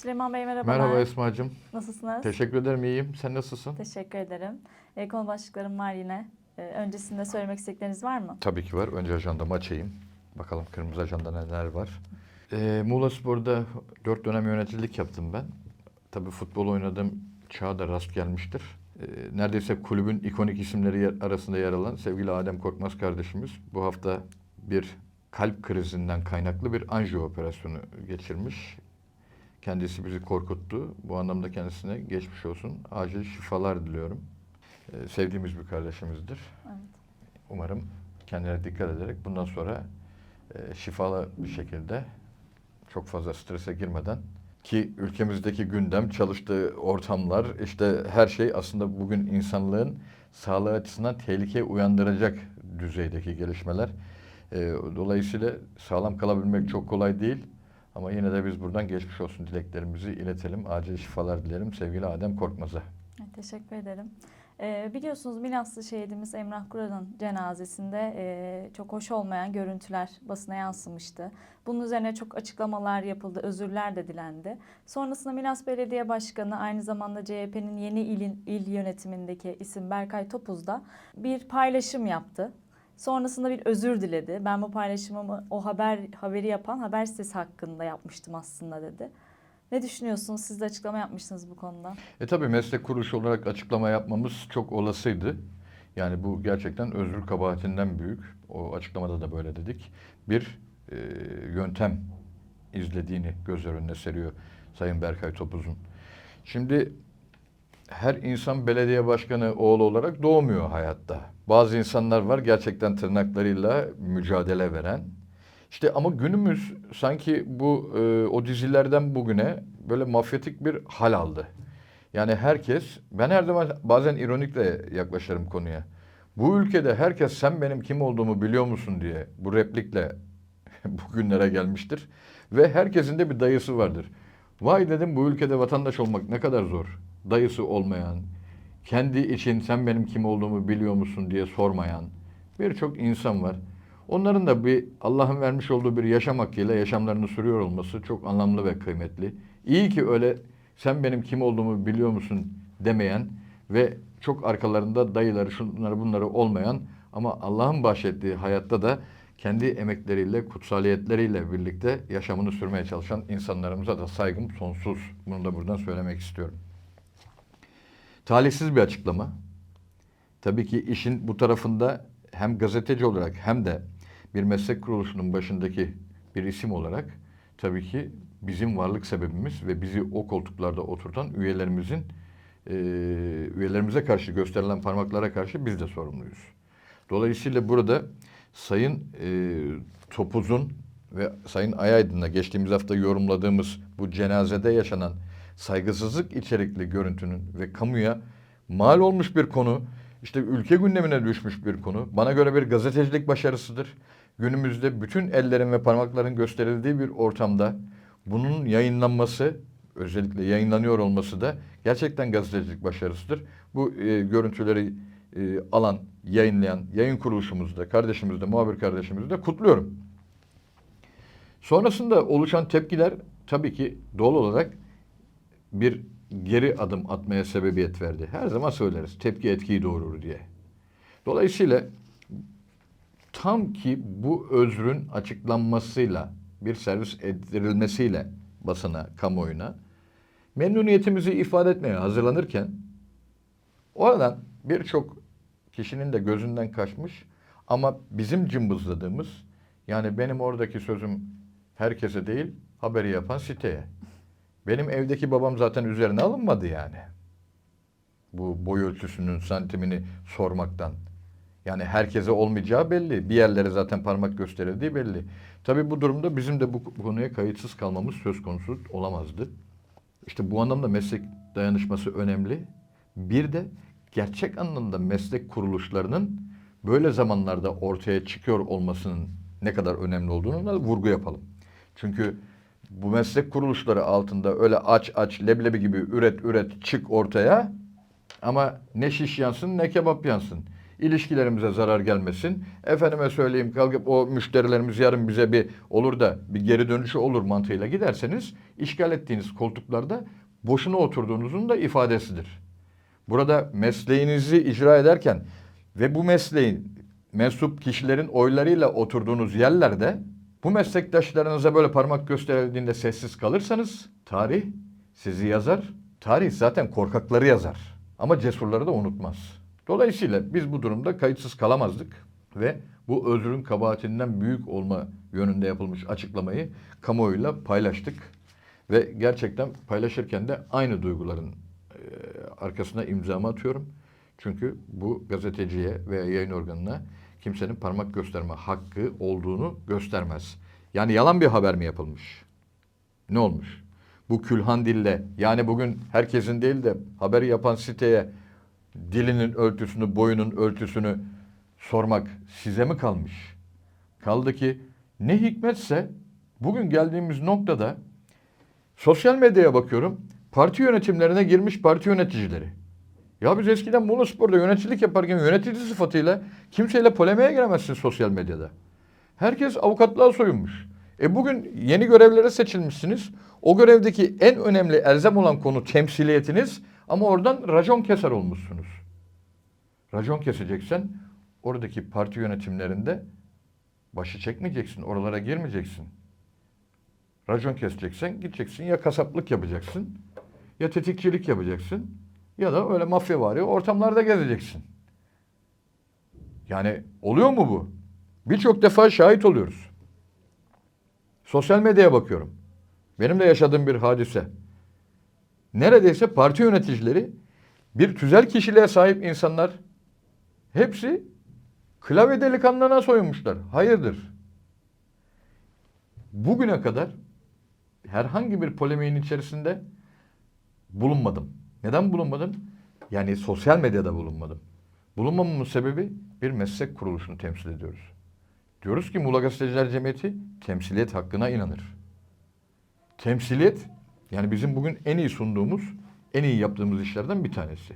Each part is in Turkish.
Süleyman Bey merhabalar. Merhaba Esma'cığım. Nasılsınız? Teşekkür ederim iyiyim. Sen nasılsın? Teşekkür ederim. E, konu başlıklarım var yine. E, öncesinde söylemek istedikleriniz var mı? Tabii ki var. Önce ajandamı açayım. Bakalım kırmızı ajanda neler var. Ee, Muğla Spor'da dört dönem yöneticilik yaptım ben. Tabii futbol oynadığım çağa da rast gelmiştir. Ee, neredeyse kulübün ikonik isimleri yer- arasında yer alan sevgili Adem Korkmaz kardeşimiz bu hafta bir kalp krizinden kaynaklı bir anjiyo operasyonu geçirmiş. Kendisi bizi korkuttu. Bu anlamda kendisine geçmiş olsun. Acil şifalar diliyorum. Ee, sevdiğimiz bir kardeşimizdir. Evet. Umarım kendilerine dikkat ederek bundan sonra e, şifalı bir şekilde çok fazla strese girmeden ki ülkemizdeki gündem, çalıştığı ortamlar, işte her şey aslında bugün insanlığın sağlığı açısından tehlike uyandıracak düzeydeki gelişmeler. E, dolayısıyla sağlam kalabilmek çok kolay değil. Ama yine de biz buradan geçmiş olsun dileklerimizi iletelim. Acil şifalar dilerim sevgili Adem Korkmaz'a. Teşekkür ederim. E, biliyorsunuz Milaslı şehidimiz Emrah Kural'ın cenazesinde e, çok hoş olmayan görüntüler basına yansımıştı. Bunun üzerine çok açıklamalar yapıldı, özürler de dilendi. Sonrasında Milas Belediye Başkanı aynı zamanda CHP'nin yeni ilin, il yönetimindeki isim Berkay Topuz da bir paylaşım yaptı. Sonrasında bir özür diledi. Ben bu paylaşımımı o haber haberi yapan haber sitesi hakkında yapmıştım aslında dedi. Ne düşünüyorsunuz? Siz de açıklama yapmışsınız bu konuda. E tabii meslek kuruluşu olarak açıklama yapmamız çok olasıydı. Yani bu gerçekten özür kabahatinden büyük. O açıklamada da böyle dedik. Bir e, yöntem izlediğini göz önüne seriyor Sayın Berkay Topuz'un. Şimdi her insan belediye başkanı oğlu olarak doğmuyor hayatta. Bazı insanlar var gerçekten tırnaklarıyla mücadele veren. İşte ama günümüz sanki bu e, o dizilerden bugüne böyle mafyatik bir hal aldı. Yani herkes, ben her zaman bazen ironikle yaklaşırım konuya. Bu ülkede herkes sen benim kim olduğumu biliyor musun diye bu replikle bugünlere gelmiştir. Ve herkesin de bir dayısı vardır. Vay dedim bu ülkede vatandaş olmak ne kadar zor. Dayısı olmayan, kendi için sen benim kim olduğumu biliyor musun diye sormayan birçok insan var. Onların da bir Allah'ın vermiş olduğu bir yaşam hakkıyla yaşamlarını sürüyor olması çok anlamlı ve kıymetli. İyi ki öyle sen benim kim olduğumu biliyor musun demeyen ve çok arkalarında dayıları şunları bunları olmayan ama Allah'ın bahşettiği hayatta da kendi emekleriyle, kutsaliyetleriyle birlikte yaşamını sürmeye çalışan insanlarımıza da saygım sonsuz. Bunu da buradan söylemek istiyorum. Talihsiz bir açıklama. Tabii ki işin bu tarafında hem gazeteci olarak hem de bir meslek kuruluşunun başındaki bir isim olarak tabii ki bizim varlık sebebimiz ve bizi o koltuklarda oturtan üyelerimizin e, üyelerimize karşı gösterilen parmaklara karşı biz de sorumluyuz. Dolayısıyla burada Sayın e, Topuz'un ve Sayın Ayaydın'la geçtiğimiz hafta yorumladığımız bu cenazede yaşanan saygısızlık içerikli görüntünün ve kamuya mal olmuş bir konu, işte ülke gündemine düşmüş bir konu. Bana göre bir gazetecilik başarısıdır. Günümüzde bütün ellerin ve parmakların gösterildiği bir ortamda bunun yayınlanması, özellikle yayınlanıyor olması da gerçekten gazetecilik başarısıdır. Bu e, görüntüleri e, alan, yayınlayan yayın kuruluşumuzu da, kardeşimizi de, muhabir kardeşimizi de kutluyorum. Sonrasında oluşan tepkiler tabii ki doğal olarak bir geri adım atmaya sebebiyet verdi. Her zaman söyleriz tepki etkiyi doğurur diye. Dolayısıyla tam ki bu özrün açıklanmasıyla bir servis ettirilmesiyle basına, kamuoyuna memnuniyetimizi ifade etmeye hazırlanırken oradan birçok kişinin de gözünden kaçmış ama bizim cımbızladığımız yani benim oradaki sözüm herkese değil haberi yapan siteye. Benim evdeki babam zaten üzerine alınmadı yani. Bu boy ölçüsünün santimini sormaktan. Yani herkese olmayacağı belli. Bir yerlere zaten parmak gösterildiği belli. Tabii bu durumda bizim de bu konuya kayıtsız kalmamız söz konusu olamazdı. İşte bu anlamda meslek dayanışması önemli. Bir de gerçek anlamda meslek kuruluşlarının böyle zamanlarda ortaya çıkıyor olmasının ne kadar önemli olduğunu da vurgu yapalım. Çünkü bu meslek kuruluşları altında öyle aç aç leblebi gibi üret üret çık ortaya ama ne şiş yansın ne kebap yansın. ilişkilerimize zarar gelmesin. Efendime söyleyeyim kalkıp o müşterilerimiz yarın bize bir olur da bir geri dönüşü olur mantığıyla giderseniz işgal ettiğiniz koltuklarda boşuna oturduğunuzun da ifadesidir. Burada mesleğinizi icra ederken ve bu mesleğin mensup kişilerin oylarıyla oturduğunuz yerlerde bu meslektaşlarınıza böyle parmak gösterildiğinde sessiz kalırsanız tarih sizi yazar. Tarih zaten korkakları yazar ama cesurları da unutmaz. Dolayısıyla biz bu durumda kayıtsız kalamazdık ve bu özrün kabahatinden büyük olma yönünde yapılmış açıklamayı kamuoyuyla paylaştık. Ve gerçekten paylaşırken de aynı duyguların e, arkasına imzamı atıyorum. Çünkü bu gazeteciye veya yayın organına kimsenin parmak gösterme hakkı olduğunu göstermez. Yani yalan bir haber mi yapılmış? Ne olmuş? Bu külhan dille yani bugün herkesin değil de haberi yapan siteye dilinin ölçüsünü, boyunun ölçüsünü sormak size mi kalmış? Kaldı ki ne hikmetse bugün geldiğimiz noktada sosyal medyaya bakıyorum. Parti yönetimlerine girmiş parti yöneticileri. Ya biz eskiden Muğla Spor'da yöneticilik yaparken yönetici sıfatıyla kimseyle polemiğe giremezsin sosyal medyada. Herkes avukatlığa soyunmuş. E bugün yeni görevlere seçilmişsiniz. O görevdeki en önemli elzem olan konu temsiliyetiniz ama oradan racon keser olmuşsunuz. Racon keseceksen oradaki parti yönetimlerinde başı çekmeyeceksin, oralara girmeyeceksin. Racon keseceksen gideceksin ya kasaplık yapacaksın ya tetikçilik yapacaksın ya da öyle mafya var ya ortamlarda gezeceksin. Yani oluyor mu bu? Birçok defa şahit oluyoruz. Sosyal medyaya bakıyorum. Benim de yaşadığım bir hadise. Neredeyse parti yöneticileri bir tüzel kişiliğe sahip insanlar hepsi klavye delikanlına soyunmuşlar. Hayırdır? Bugüne kadar herhangi bir polemiğin içerisinde bulunmadım. Neden bulunmadım? Yani sosyal medyada bulunmadım. Bulunmamamın sebebi bir meslek kuruluşunu temsil ediyoruz. Diyoruz ki Muğla Gazeteciler Cemiyeti temsiliyet hakkına inanır. Temsiliyet yani bizim bugün en iyi sunduğumuz, en iyi yaptığımız işlerden bir tanesi.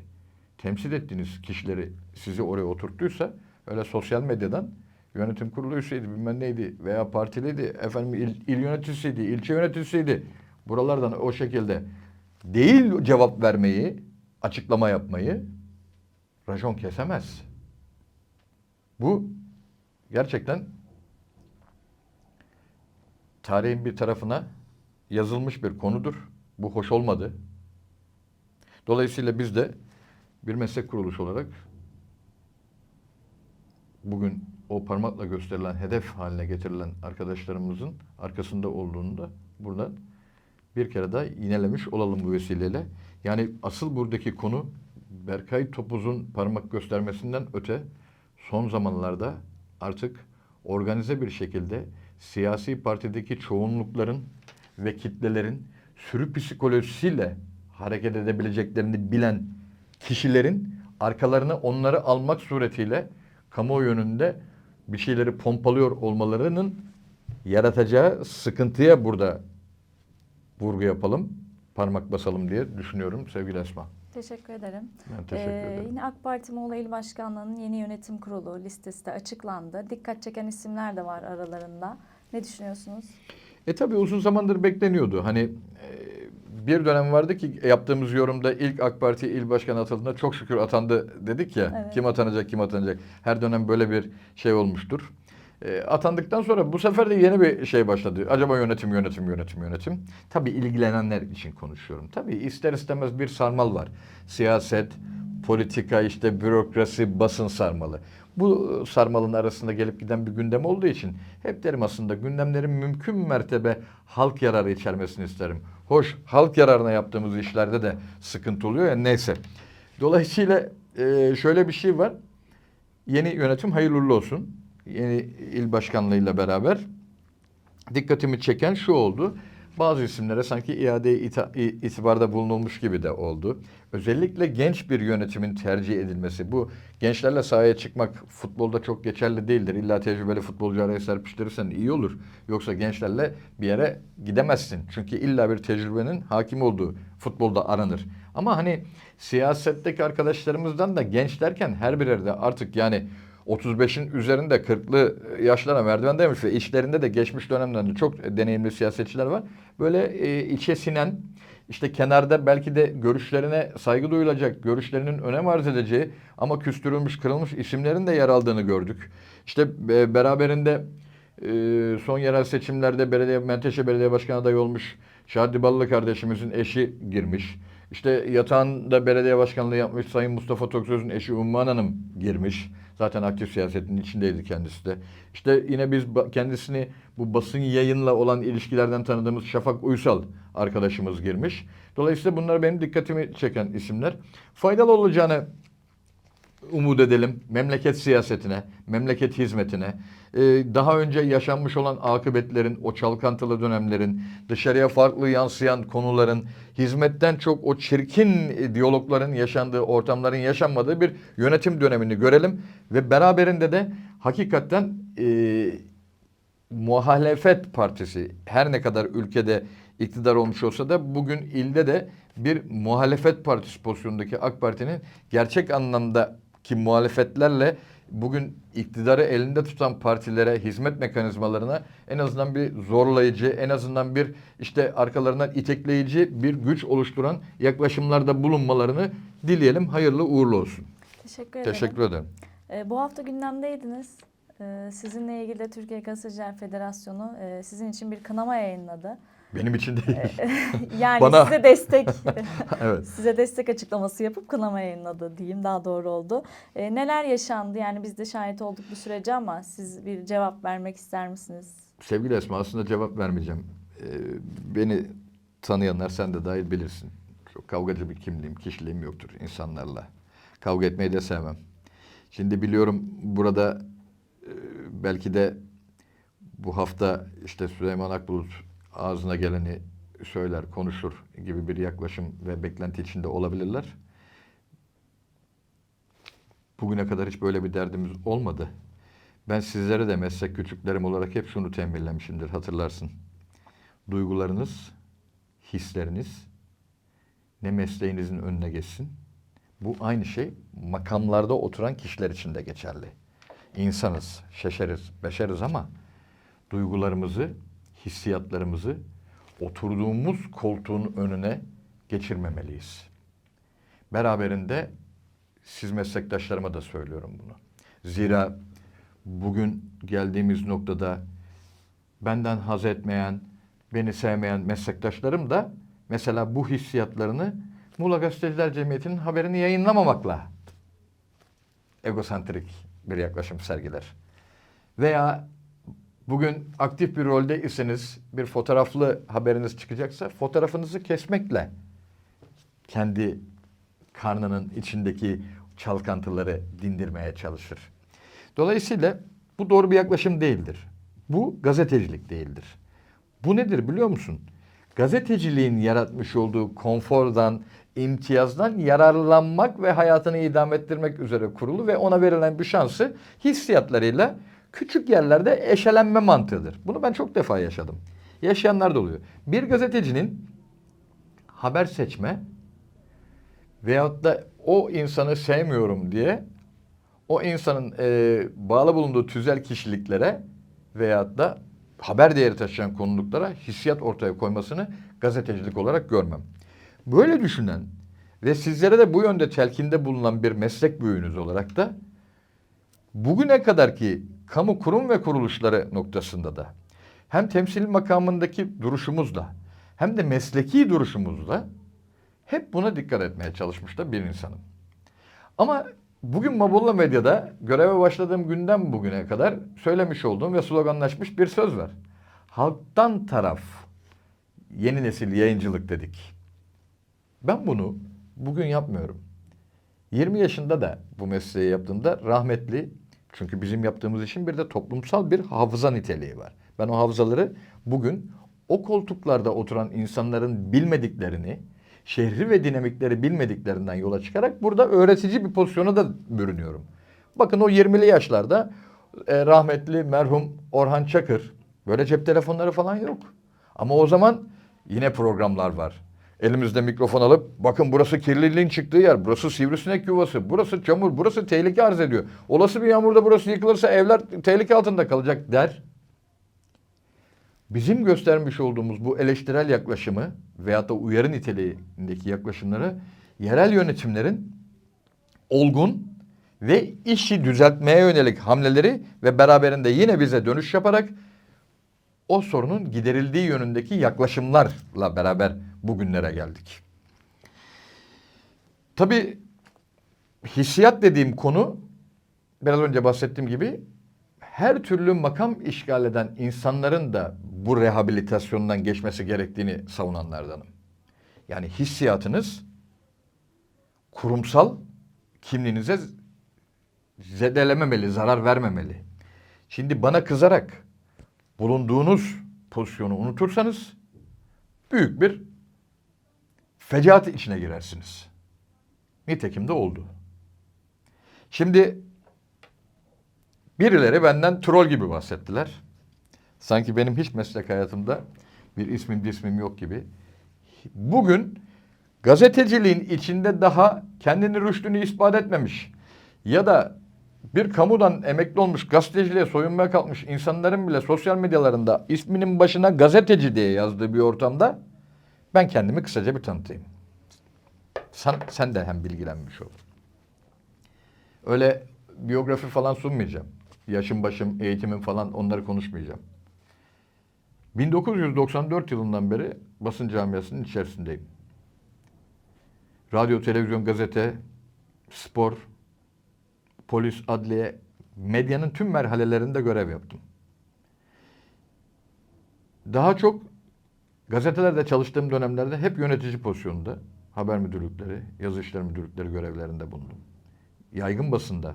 Temsil ettiğiniz kişileri sizi oraya oturttuysa öyle sosyal medyadan yönetim kurulu üyesiydi bilmem neydi veya partiliydi efendim il, il yöneticisiydi, ilçe yöneticisiydi. Buralardan o şekilde değil cevap vermeyi, açıklama yapmayı rajon kesemez. Bu gerçekten tarihin bir tarafına yazılmış bir konudur. Bu hoş olmadı. Dolayısıyla biz de bir meslek kuruluşu olarak bugün o parmakla gösterilen hedef haline getirilen arkadaşlarımızın arkasında olduğunu da burada bir kere daha yinelemiş olalım bu vesileyle. Yani asıl buradaki konu Berkay Topuz'un parmak göstermesinden öte son zamanlarda artık organize bir şekilde siyasi partideki çoğunlukların ve kitlelerin sürü psikolojisiyle hareket edebileceklerini bilen kişilerin arkalarına onları almak suretiyle kamuoyu yönünde bir şeyleri pompalıyor olmalarının yaratacağı sıkıntıya burada vurgu yapalım, parmak basalım diye düşünüyorum sevgili Esma. Teşekkür ederim. Ben teşekkür Ee, ederim. Yine AK Parti Muğla İl Başkanlığı'nın yeni yönetim kurulu listesi de açıklandı. Dikkat çeken isimler de var aralarında. Ne düşünüyorsunuz? E tabii uzun zamandır bekleniyordu. Hani e, bir dönem vardı ki yaptığımız yorumda ilk AK Parti il başkanı atıldığında çok şükür atandı dedik ya. Evet. Kim atanacak, kim atanacak. Her dönem böyle bir şey olmuştur. E, atandıktan sonra bu sefer de yeni bir şey başladı. Acaba yönetim, yönetim, yönetim, yönetim. Tabii ilgilenenler için konuşuyorum. Tabii ister istemez bir sarmal var. Siyaset, politika, işte bürokrasi, basın sarmalı. Bu sarmalın arasında gelip giden bir gündem olduğu için hep derim aslında gündemlerin mümkün mertebe halk yararı içermesini isterim. Hoş halk yararına yaptığımız işlerde de sıkıntı oluyor ya neyse. Dolayısıyla e, şöyle bir şey var. Yeni yönetim hayırlı olsun. Yeni il başkanlığıyla beraber dikkatimi çeken şu oldu. Bazı isimlere sanki iade itibarda bulunulmuş gibi de oldu. Özellikle genç bir yönetimin tercih edilmesi. Bu gençlerle sahaya çıkmak futbolda çok geçerli değildir. İlla tecrübeli futbolcu araya serpiştirirsen iyi olur. Yoksa gençlerle bir yere gidemezsin. Çünkü illa bir tecrübenin hakim olduğu futbolda aranır. Ama hani siyasetteki arkadaşlarımızdan da genç derken her birer de artık yani 35'in üzerinde 40'lı yaşlara merdivendeymiş ve işlerinde de geçmiş dönemlerde çok deneyimli siyasetçiler var. Böyle e, içe sinen işte kenarda belki de görüşlerine saygı duyulacak, görüşlerinin önem arz edeceği ama küstürülmüş, kırılmış isimlerin de yer aldığını gördük. İşte e, beraberinde e, son yerel seçimlerde belediye Menteşe Belediye Başkanı adayı olmuş Şadi Ballı kardeşimizin eşi girmiş. İşte yatağında belediye başkanlığı yapmış Sayın Mustafa Toksöz'ün eşi Umman Hanım girmiş. Zaten aktif siyasetin içindeydi kendisi de. İşte yine biz kendisini bu basın yayınla olan ilişkilerden tanıdığımız Şafak Uysal arkadaşımız girmiş. Dolayısıyla bunlar benim dikkatimi çeken isimler. Faydalı olacağını umut edelim memleket siyasetine, memleket hizmetine, e, daha önce yaşanmış olan akıbetlerin, o çalkantılı dönemlerin, dışarıya farklı yansıyan konuların, hizmetten çok o çirkin e, diyalogların yaşandığı, ortamların yaşanmadığı bir yönetim dönemini görelim ve beraberinde de hakikaten e, muhalefet partisi her ne kadar ülkede iktidar olmuş olsa da bugün ilde de bir muhalefet partisi pozisyondaki AK Parti'nin gerçek anlamdaki muhalefetlerle bugün iktidarı elinde tutan partilere, hizmet mekanizmalarına en azından bir zorlayıcı, en azından bir işte arkalarından itekleyici bir güç oluşturan yaklaşımlarda bulunmalarını dileyelim. Hayırlı uğurlu olsun. Teşekkür ederim. Teşekkür ederim. Ee, bu hafta gündemdeydiniz. Ee, sizinle ilgili de Türkiye Gazeteciler Federasyonu e, sizin için bir kınama yayınladı. Benim için değil. yani Bana- size destek evet. size destek açıklaması yapıp kınama yayınladı diyeyim daha doğru oldu. Ee, neler yaşandı? Yani biz de şahit olduk bu sürece ama siz bir cevap vermek ister misiniz? Sevgili Esma aslında cevap vermeyeceğim. Ee, beni tanıyanlar sen de dahil bilirsin. Çok kavgacı bir kimliğim, kişiliğim yoktur insanlarla. Kavga etmeyi de sevmem. Şimdi biliyorum burada e, belki de bu hafta işte Süleyman Akbulut ağzına geleni söyler, konuşur gibi bir yaklaşım ve beklenti içinde olabilirler. Bugüne kadar hiç böyle bir derdimiz olmadı. Ben sizlere de meslek küçüklerim olarak hep şunu tembihlemişimdir hatırlarsın. Duygularınız, hisleriniz ne mesleğinizin önüne geçsin. Bu aynı şey makamlarda oturan kişiler için de geçerli. İnsanız, şaşarız, beşeriz ama duygularımızı, hissiyatlarımızı oturduğumuz koltuğun önüne geçirmemeliyiz. Beraberinde siz meslektaşlarıma da söylüyorum bunu. Zira bugün geldiğimiz noktada benden haz etmeyen, beni sevmeyen meslektaşlarım da mesela bu hissiyatlarını Muğla Gazeteciler Cemiyeti'nin haberini yayınlamamakla egosantrik bir yaklaşım sergiler. Veya bugün aktif bir rolde iseniz bir fotoğraflı haberiniz çıkacaksa fotoğrafınızı kesmekle kendi karnının içindeki çalkantıları dindirmeye çalışır. Dolayısıyla bu doğru bir yaklaşım değildir. Bu gazetecilik değildir. Bu nedir biliyor musun? Gazeteciliğin yaratmış olduğu konfordan, imtiyazdan yararlanmak ve hayatını idame ettirmek üzere kurulu ve ona verilen bir şansı hissiyatlarıyla küçük yerlerde eşelenme mantığıdır. Bunu ben çok defa yaşadım. Yaşayanlar da oluyor. Bir gazetecinin haber seçme veyahut da o insanı sevmiyorum diye o insanın e, bağlı bulunduğu tüzel kişiliklere veyahut da haber değeri taşıyan konuluklara hissiyat ortaya koymasını gazetecilik olarak görmem. Böyle düşünen ve sizlere de bu yönde telkinde bulunan bir meslek büyüğünüz olarak da bugüne kadarki kamu kurum ve kuruluşları noktasında da hem temsil makamındaki duruşumuzla hem de mesleki duruşumuzla hep buna dikkat etmeye çalışmış da bir insanım. Ama bugün Mabulla Medya'da göreve başladığım günden bugüne kadar söylemiş olduğum ve sloganlaşmış bir söz var. Halktan taraf yeni nesil yayıncılık dedik. Ben bunu bugün yapmıyorum. 20 yaşında da bu mesleği yaptığımda rahmetli çünkü bizim yaptığımız işin bir de toplumsal bir hafıza niteliği var. Ben o hafızaları bugün o koltuklarda oturan insanların bilmediklerini, şehri ve dinamikleri bilmediklerinden yola çıkarak burada öğretici bir pozisyona da bürünüyorum. Bakın o 20'li yaşlarda e, rahmetli merhum Orhan Çakır böyle cep telefonları falan yok. Ama o zaman yine programlar var. Elimizde mikrofon alıp bakın burası kirliliğin çıktığı yer, burası sivrisinek yuvası, burası çamur, burası tehlike arz ediyor. Olası bir yağmurda burası yıkılırsa evler tehlike altında kalacak der. Bizim göstermiş olduğumuz bu eleştirel yaklaşımı veyahut da uyarı niteliğindeki yaklaşımları yerel yönetimlerin olgun ve işi düzeltmeye yönelik hamleleri ve beraberinde yine bize dönüş yaparak o sorunun giderildiği yönündeki yaklaşımlarla beraber bugünlere geldik. Tabii hissiyat dediğim konu biraz önce bahsettiğim gibi her türlü makam işgal eden insanların da bu rehabilitasyondan geçmesi gerektiğini savunanlardanım. Yani hissiyatınız kurumsal kimliğinize zedelememeli, zarar vermemeli. Şimdi bana kızarak bulunduğunuz pozisyonu unutursanız büyük bir fecaat içine girersiniz. Nitekim de oldu. Şimdi birileri benden troll gibi bahsettiler. Sanki benim hiç meslek hayatımda bir ismim cismim yok gibi. Bugün gazeteciliğin içinde daha kendini rüştünü ispat etmemiş ya da bir kamudan emekli olmuş gazeteciliğe soyunmaya kalkmış insanların bile sosyal medyalarında isminin başına gazeteci diye yazdığı bir ortamda ben kendimi kısaca bir tanıtayım. Sen, sen de hem bilgilenmiş ol. Öyle biyografi falan sunmayacağım. Yaşım başım, eğitimim falan onları konuşmayacağım. 1994 yılından beri basın camiasının içerisindeyim. Radyo, televizyon, gazete, spor, polis, adliye, medyanın tüm merhalelerinde görev yaptım. Daha çok gazetelerde çalıştığım dönemlerde hep yönetici pozisyonunda haber müdürlükleri, yazı işleri müdürlükleri görevlerinde bulundum. Yaygın basında,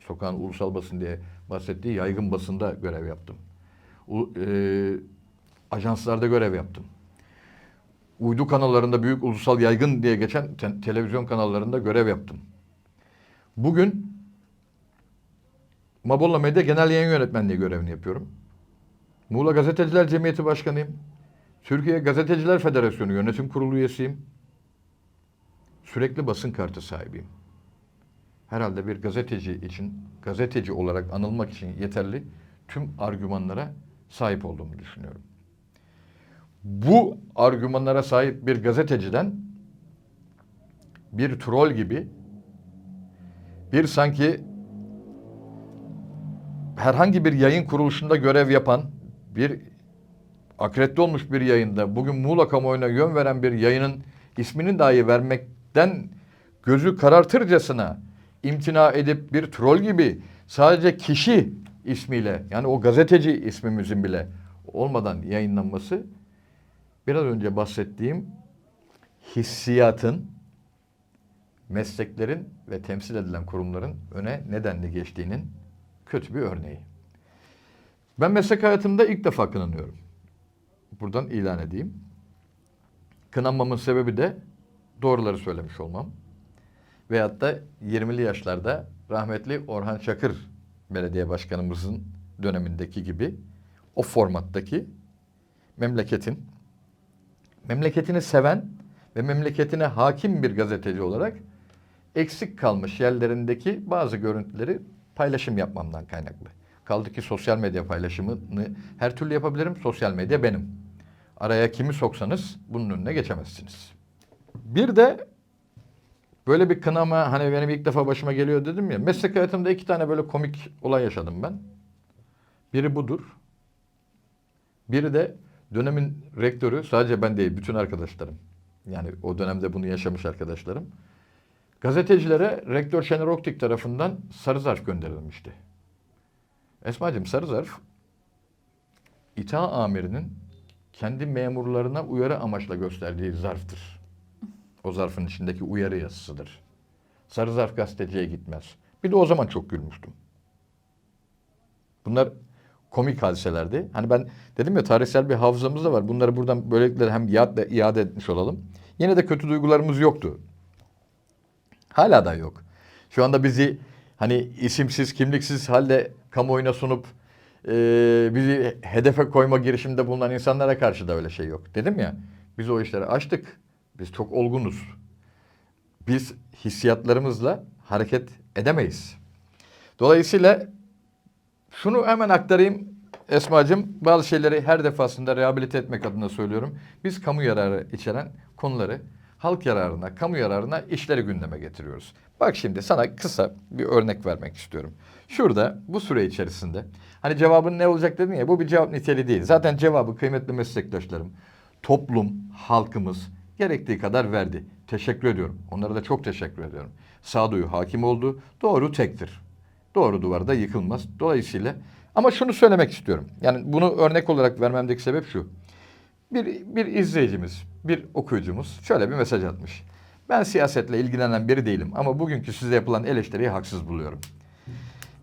sokağın ulusal basın diye bahsettiği yaygın basında görev yaptım. U, e, ajanslarda görev yaptım. Uydu kanallarında büyük ulusal yaygın diye geçen te- televizyon kanallarında görev yaptım. Bugün Mabolla Medya Genel Yayın Yönetmenliği görevini yapıyorum. Muğla Gazeteciler Cemiyeti Başkanıyım. Türkiye Gazeteciler Federasyonu Yönetim Kurulu üyesiyim. Sürekli basın kartı sahibiyim. Herhalde bir gazeteci için, gazeteci olarak anılmak için yeterli tüm argümanlara sahip olduğumu düşünüyorum. Bu argümanlara sahip bir gazeteciden bir troll gibi bir sanki herhangi bir yayın kuruluşunda görev yapan bir akredite olmuş bir yayında bugün Muğla kamuoyuna yön veren bir yayının ismini dahi vermekten gözü karartırcasına imtina edip bir troll gibi sadece kişi ismiyle yani o gazeteci ismimizin bile olmadan yayınlanması biraz önce bahsettiğim hissiyatın mesleklerin ve temsil edilen kurumların öne nedenli geçtiğinin kötü bir örneği. Ben meslek hayatımda ilk defa kınanıyorum. Buradan ilan edeyim. Kınanmamın sebebi de doğruları söylemiş olmam. Veyahut da 20'li yaşlarda rahmetli Orhan Çakır belediye başkanımızın dönemindeki gibi o formattaki memleketin memleketini seven ve memleketine hakim bir gazeteci olarak eksik kalmış yerlerindeki bazı görüntüleri paylaşım yapmamdan kaynaklı. Kaldı ki sosyal medya paylaşımını her türlü yapabilirim. Sosyal medya benim. Araya kimi soksanız bunun önüne geçemezsiniz. Bir de böyle bir kınama hani benim ilk defa başıma geliyor dedim ya. Meslek hayatımda iki tane böyle komik olay yaşadım ben. Biri budur. Biri de dönemin rektörü sadece ben değil bütün arkadaşlarım. Yani o dönemde bunu yaşamış arkadaşlarım. Gazetecilere rektör Şener Oktik tarafından sarı zarf gönderilmişti. Esma'cığım sarı zarf İTA amirinin kendi memurlarına uyarı amaçla gösterdiği zarftır. O zarfın içindeki uyarı yazısıdır. Sarı zarf gazeteciye gitmez. Bir de o zaman çok gülmüştüm. Bunlar komik hadiselerdi. Hani ben dedim ya tarihsel bir hafızamız da var. Bunları buradan böylelikle hem iade, iade etmiş olalım. Yine de kötü duygularımız yoktu. Hala da yok. Şu anda bizi hani isimsiz, kimliksiz halde kamuoyuna sunup e, bizi hedefe koyma girişiminde bulunan insanlara karşı da öyle şey yok. Dedim ya biz o işleri açtık. Biz çok olgunuz. Biz hissiyatlarımızla hareket edemeyiz. Dolayısıyla şunu hemen aktarayım Esma'cığım. Bazı şeyleri her defasında rehabilite etmek adına söylüyorum. Biz kamu yararı içeren konuları halk yararına, kamu yararına işleri gündeme getiriyoruz. Bak şimdi sana kısa bir örnek vermek istiyorum. Şurada bu süre içerisinde hani cevabın ne olacak dedin ya bu bir cevap niteliği değil. Zaten cevabı kıymetli meslektaşlarım, toplum, halkımız gerektiği kadar verdi. Teşekkür ediyorum. Onlara da çok teşekkür ediyorum. Sağduyu hakim oldu. Doğru tektir. Doğru duvarda yıkılmaz. Dolayısıyla ama şunu söylemek istiyorum. Yani bunu örnek olarak vermemdeki sebep şu. Bir, bir izleyicimiz, bir okuyucumuz şöyle bir mesaj atmış. Ben siyasetle ilgilenen biri değilim ama bugünkü size yapılan eleştiriyi haksız buluyorum.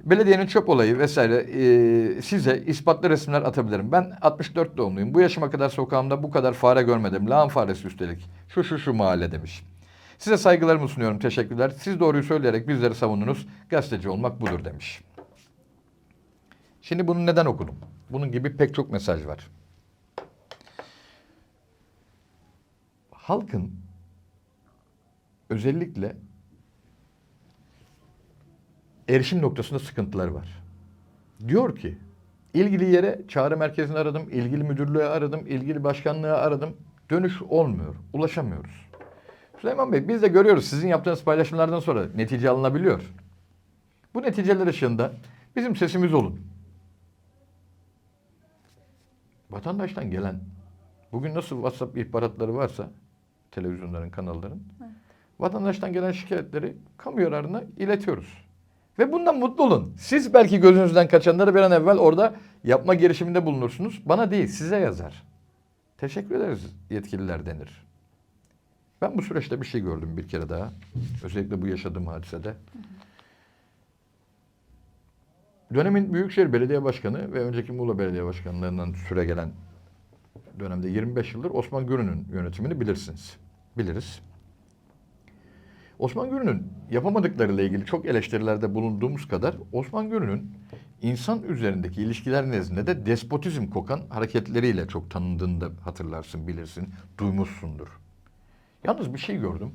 Belediyenin çöp olayı vesaire e, size ispatlı resimler atabilirim. Ben 64 doğumluyum. Bu yaşıma kadar sokağımda bu kadar fare görmedim. Lağım faresi üstelik. Şu şu şu mahalle demiş. Size saygılarımı sunuyorum. Teşekkürler. Siz doğruyu söyleyerek bizleri savundunuz. Gazeteci olmak budur demiş. Şimdi bunu neden okudum? Bunun gibi pek çok mesaj var. Halkın özellikle erişim noktasında sıkıntılar var. Diyor ki ilgili yere çağrı merkezini aradım, ilgili müdürlüğe aradım, ilgili başkanlığa aradım. Dönüş olmuyor, ulaşamıyoruz. Süleyman Bey biz de görüyoruz sizin yaptığınız paylaşımlardan sonra netice alınabiliyor. Bu neticeler ışığında bizim sesimiz olun. Vatandaştan gelen bugün nasıl WhatsApp ihbaratları varsa televizyonların, kanalların vatandaştan gelen şikayetleri kamu yararına iletiyoruz. Ve bundan mutlu olun. Siz belki gözünüzden kaçanları bir an evvel orada yapma girişiminde bulunursunuz. Bana değil, size yazar. Teşekkür ederiz yetkililer denir. Ben bu süreçte bir şey gördüm bir kere daha. Özellikle bu yaşadığım hadisede. Dönemin Büyükşehir Belediye Başkanı ve önceki Muğla Belediye Başkanlığından süre gelen dönemde 25 yıldır Osman Gürün'ün yönetimini bilirsiniz. Biliriz. Osman Gürün'ün yapamadıklarıyla ilgili çok eleştirilerde bulunduğumuz kadar Osman Gürün'ün insan üzerindeki ilişkiler nezdinde de despotizm kokan hareketleriyle çok tanındığını da hatırlarsın, bilirsin, duymuşsundur. Yalnız bir şey gördüm.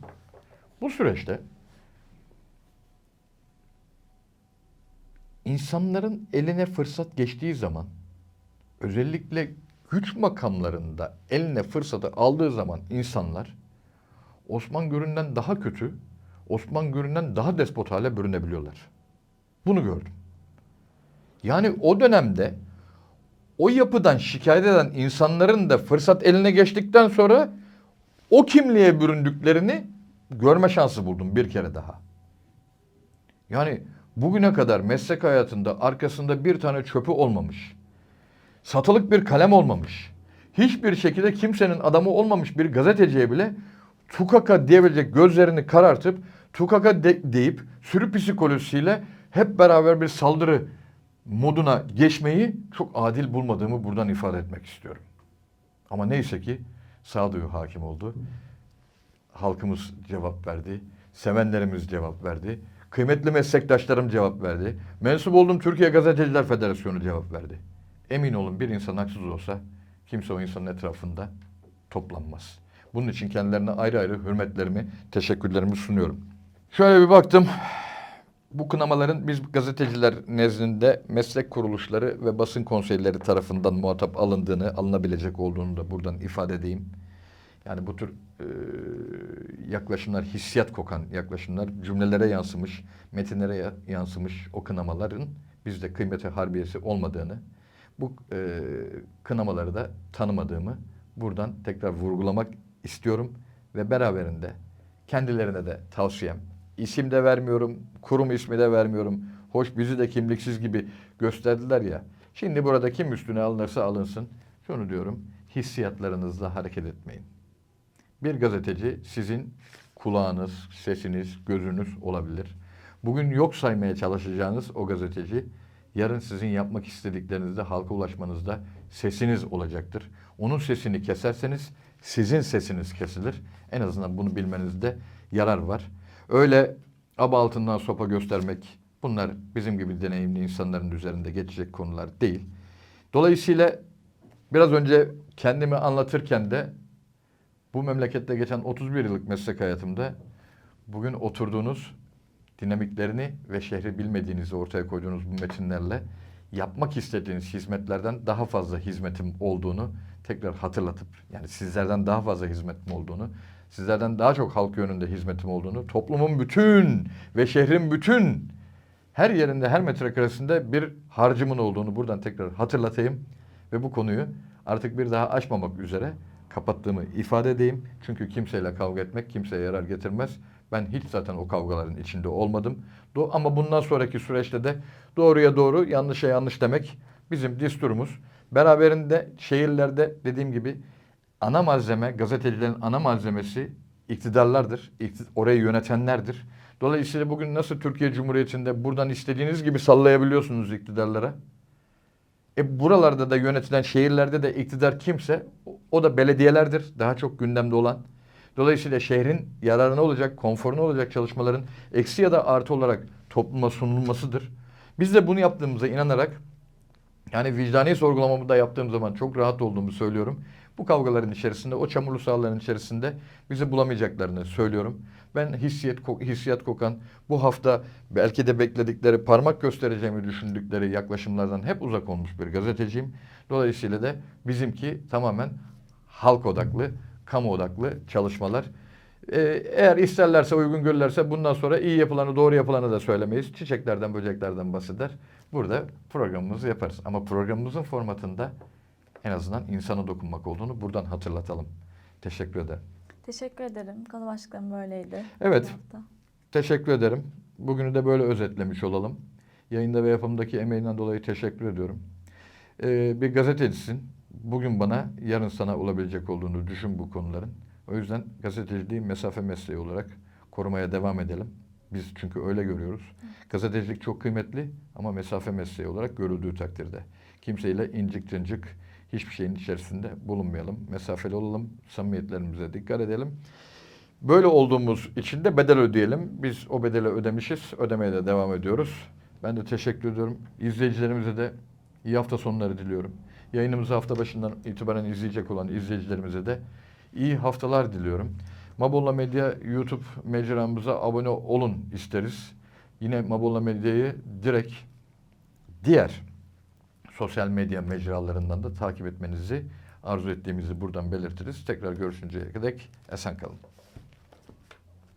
Bu süreçte insanların eline fırsat geçtiği zaman özellikle güç makamlarında eline fırsatı aldığı zaman insanlar Osman Gürün'den daha kötü, Osman Gürün'den daha despot hale bürünebiliyorlar. Bunu gördüm. Yani o dönemde o yapıdan şikayet eden insanların da fırsat eline geçtikten sonra o kimliğe büründüklerini görme şansı buldum bir kere daha. Yani bugüne kadar meslek hayatında arkasında bir tane çöpü olmamış. Satılık bir kalem olmamış. Hiçbir şekilde kimsenin adamı olmamış bir gazeteciye bile tukaka diyebilecek gözlerini karartıp tukaka de- deyip sürü psikolojisiyle hep beraber bir saldırı moduna geçmeyi çok adil bulmadığımı buradan ifade etmek istiyorum. Ama neyse ki sağduyu hakim oldu. Halkımız cevap verdi. Sevenlerimiz cevap verdi. Kıymetli meslektaşlarım cevap verdi. Mensup olduğum Türkiye Gazeteciler Federasyonu cevap verdi. Emin olun bir insan haksız olsa kimse o insanın etrafında toplanmaz. Bunun için kendilerine ayrı ayrı hürmetlerimi, teşekkürlerimi sunuyorum. Şöyle bir baktım. Bu kınamaların biz gazeteciler nezdinde meslek kuruluşları ve basın konseyleri tarafından muhatap alındığını, alınabilecek olduğunu da buradan ifade edeyim. Yani bu tür e, yaklaşımlar, hissiyat kokan yaklaşımlar cümlelere yansımış, metinlere ya- yansımış o kınamaların bizde kıymeti harbiyesi olmadığını, bu e, kınamaları da tanımadığımı buradan tekrar vurgulamak istiyorum ve beraberinde kendilerine de tavsiyem. İsim de vermiyorum, kurum ismi de vermiyorum. Hoş bizi de kimliksiz gibi gösterdiler ya. Şimdi burada kim üstüne alınırsa alınsın. Şunu diyorum, hissiyatlarınızla hareket etmeyin. Bir gazeteci sizin kulağınız, sesiniz, gözünüz olabilir. Bugün yok saymaya çalışacağınız o gazeteci yarın sizin yapmak istediklerinizde halka ulaşmanızda sesiniz olacaktır. Onun sesini keserseniz sizin sesiniz kesilir. En azından bunu bilmenizde yarar var. Öyle aba altından sopa göstermek bunlar bizim gibi deneyimli insanların üzerinde geçecek konular değil. Dolayısıyla biraz önce kendimi anlatırken de Bu memlekette geçen 31 yıllık meslek hayatımda bugün oturduğunuz dinamiklerini ve şehri bilmediğinizi ortaya koyduğunuz bu metinlerle yapmak istediğiniz hizmetlerden daha fazla hizmetim olduğunu tekrar hatırlatıp yani sizlerden daha fazla hizmetim olduğunu, sizlerden daha çok halk yönünde hizmetim olduğunu, toplumun bütün ve şehrin bütün her yerinde her metrekaresinde bir harcımın olduğunu buradan tekrar hatırlatayım ve bu konuyu artık bir daha açmamak üzere kapattığımı ifade edeyim. Çünkü kimseyle kavga etmek kimseye yarar getirmez. Ben hiç zaten o kavgaların içinde olmadım. Ama bundan sonraki süreçte de doğruya doğru, yanlışa yanlış demek bizim disturumuz. Beraberinde şehirlerde dediğim gibi ana malzeme, gazetecilerin ana malzemesi iktidarlardır. İkti- orayı yönetenlerdir. Dolayısıyla bugün nasıl Türkiye Cumhuriyeti'nde buradan istediğiniz gibi sallayabiliyorsunuz iktidarlara? E buralarda da yönetilen şehirlerde de iktidar kimse o da belediyelerdir daha çok gündemde olan. Dolayısıyla şehrin yararına olacak, konforuna olacak çalışmaların eksi ya da artı olarak topluma sunulmasıdır. Biz de bunu yaptığımıza inanarak yani vicdani sorgulamamı da yaptığım zaman çok rahat olduğumu söylüyorum. Bu kavgaların içerisinde, o çamurlu sahaların içerisinde bizi bulamayacaklarını söylüyorum. Ben hissiyat, hissiyat kokan, bu hafta belki de bekledikleri, parmak göstereceğimi düşündükleri yaklaşımlardan hep uzak olmuş bir gazeteciyim. Dolayısıyla da bizimki tamamen halk odaklı, kamu odaklı çalışmalar. Ee, eğer isterlerse, uygun görürlerse bundan sonra iyi yapılanı, doğru yapılanı da söylemeyiz. Çiçeklerden, böceklerden bahseder. Burada programımızı yaparız. Ama programımızın formatında en azından insana dokunmak olduğunu buradan hatırlatalım. Teşekkür ederim. Teşekkür ederim. Konu başlıklarım böyleydi. Evet. Teşekkür ederim. Bugünü de böyle özetlemiş olalım. Yayında ve yapımdaki emeğinden dolayı teşekkür ediyorum. Ee, bir gazetecisin. Bugün bana, yarın sana olabilecek olduğunu düşün bu konuların. O yüzden gazeteciliği mesafe mesleği olarak korumaya devam edelim. Biz çünkü öyle görüyoruz. Gazetecilik çok kıymetli ama mesafe mesleği olarak görüldüğü takdirde. Kimseyle incik cincik hiçbir şeyin içerisinde bulunmayalım. Mesafeli olalım, samimiyetlerimize dikkat edelim. Böyle olduğumuz için de bedel ödeyelim. Biz o bedeli ödemişiz. Ödemeye de devam ediyoruz. Ben de teşekkür ediyorum. İzleyicilerimize de iyi hafta sonları diliyorum. Yayınımızı hafta başından itibaren izleyecek olan izleyicilerimize de iyi haftalar diliyorum. Mabolla Medya YouTube mecramıza abone olun isteriz. Yine Mabolla Medya'yı direkt diğer sosyal medya mecralarından da takip etmenizi arzu ettiğimizi buradan belirtiriz. Tekrar görüşünceye dek esen kalın.